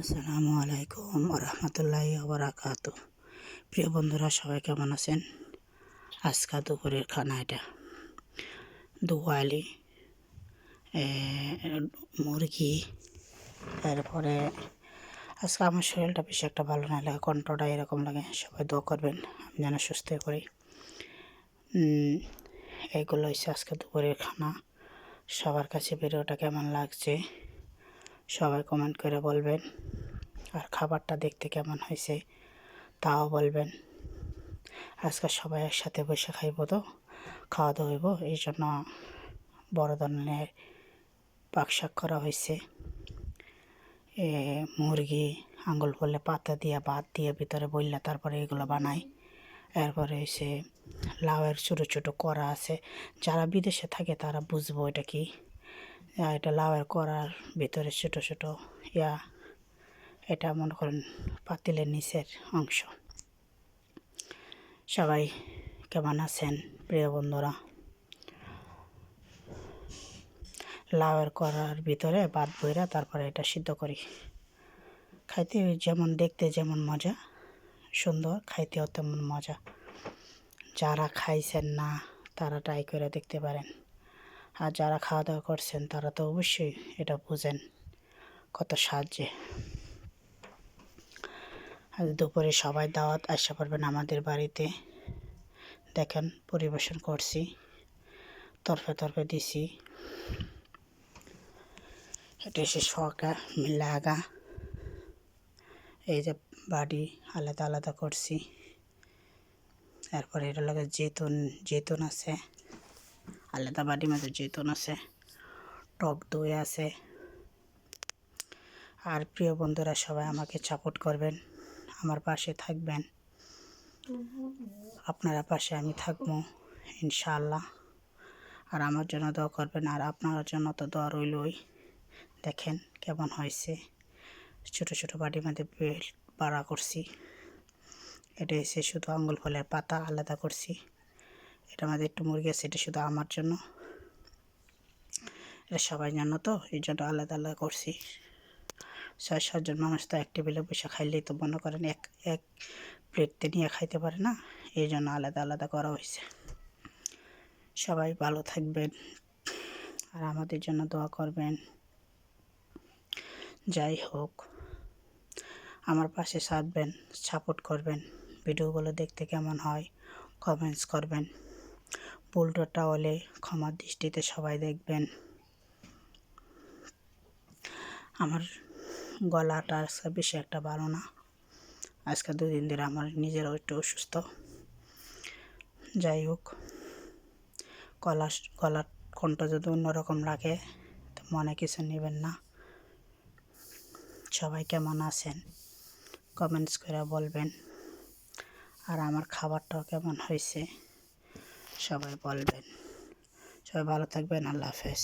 আসসালামু আলাইকুম রহমতুল্লাহি আবরাকাত প্রিয় বন্ধুরা, সবাই কেমন আছেন? আজকা দুপুরের খানা এটা। দুয়ালি মুরগি, তারপরে আজকে আমার শরীরটা বেশি একটা ভালো না লাগে, কণ্ঠটা এরকম লাগে, সবাই দোয়া করবেন, আমি যেন সুস্থ করি। এইগুলো হচ্ছে আজকে দুপুরের খানা। সবার কাছে ভিডিওটা কেমন লাগছে? সবাই কমেন্ট করে বলবেন। আর খাবারটা দেখতে কেমন হয়েছে, তাও বলবেন। আজকে সবাই একসাথে বসে খাইব তো, খাওয়া দাওয়া হইব, এই জন্য বড় ধরনের পাকশাক করা হয়েছে। এ মুরগি আঙ্গুল করলে পাতা দিয়ে, ভাত দিয়ে ভিতরে বললে তারপরে এগুলো বানাই। এরপরে হয়েছে লাউয়ের ছোটো ছোটো করা আছে। যারা বিদেশে থাকে তারা বুঝব এটা কি। এটা লাউয়ের করার ভিতরে ছোটো ছোটো, ইয়া, এটা মনে করেন পাতিলের নিচের অংশ। সবাই কেমন আছেন? প্রিয় বন্ধুরা, লাউয়ের করার ভিতরে বাদ বইরা তারপরে এটা সিদ্ধ করি। খাইতে যেমন দেখতে যেমন মজা, সুন্দর খাইতেও তেমন মজা। যারা খাইছেন না, তারা ট্রাই করে দেখতে পারেন। আর যারা খাওয়া দাওয়া করছেন, তারা তো অবশ্যই এটা বুঝেন কত সাহায্যে। আজ দুপুরে সবাই দাওয়াত আসা পারবেন আমাদের বাড়িতে। দেখেন পরিবেশন করছি, তরফে তরফে দিছি। এটা এসে শখা লাগা এই যে বাড়ি আলাদা আলাদা করছি। এরপরে এটা লাগে জেতুন জেতুন আছে। আলাদা বাড়ির মধ্যে জেতুন আছে টক দই আছে। আর প্রিয় বন্ধুরা, সবাই আমাকে সাপোর্ট করবেন, আমার পাশে থাকবেন। আপনারা পাশে আমি থাকব, ইনশাআল্লাহ। আর আমার জন্য দোয়া করবেন, আর আপনার জন্য তো দোয়া রইলই। দেখেন কেমন হয়েছে। ছোট ছোট বাটির মধ্যে বাড়া করছি। এটা এসে শুধু আঙ্গুল ফলের পাতা, আলাদা করছি। এটা আমাদের একটু মুরগি আছে, এটা শুধু আমার জন্য। এটা সবাই জানো তো, এই জন্য আলাদা আলাদা করছি। ছয় সাতজন মানুষ তো এক টেবিলে বসে খাইলেই তো মনে করেন এক এক প্লেটতে নিয়ে খাইতে পারে না, এই জন্য আলাদা আলাদা করা হয়েছে। সবাই ভালো থাকবেন আর আমাদের জন্য দোয়া করবেন। যাই হোক, আমার পাশে সাধবেন, সাপোর্ট করবেন, ভিডিওগুলো দেখতে কেমন হয়, কমেন্টস করবেন। পুলটোটা হলে ক্ষমার দৃষ্টিতে সবাই দেখবেন। আমার গলাটা আজকে বেশি একটা ভালো না। আজকে দুদিন ধরে আমার নিজেরও একটু অসুস্থ। যাই হোক, গলা গলার কণ্ঠ যদি অন্যরকম লাগে, তো মনে কিছু নেবেন না। সবাই কেমন আছেন? কমেন্টস করে বলবেন। আর আমার খাবারটাও কেমন হয়েছে? সবাই বলবেন। সবাই ভালো থাকবেন আল্লাহ হাফেজ।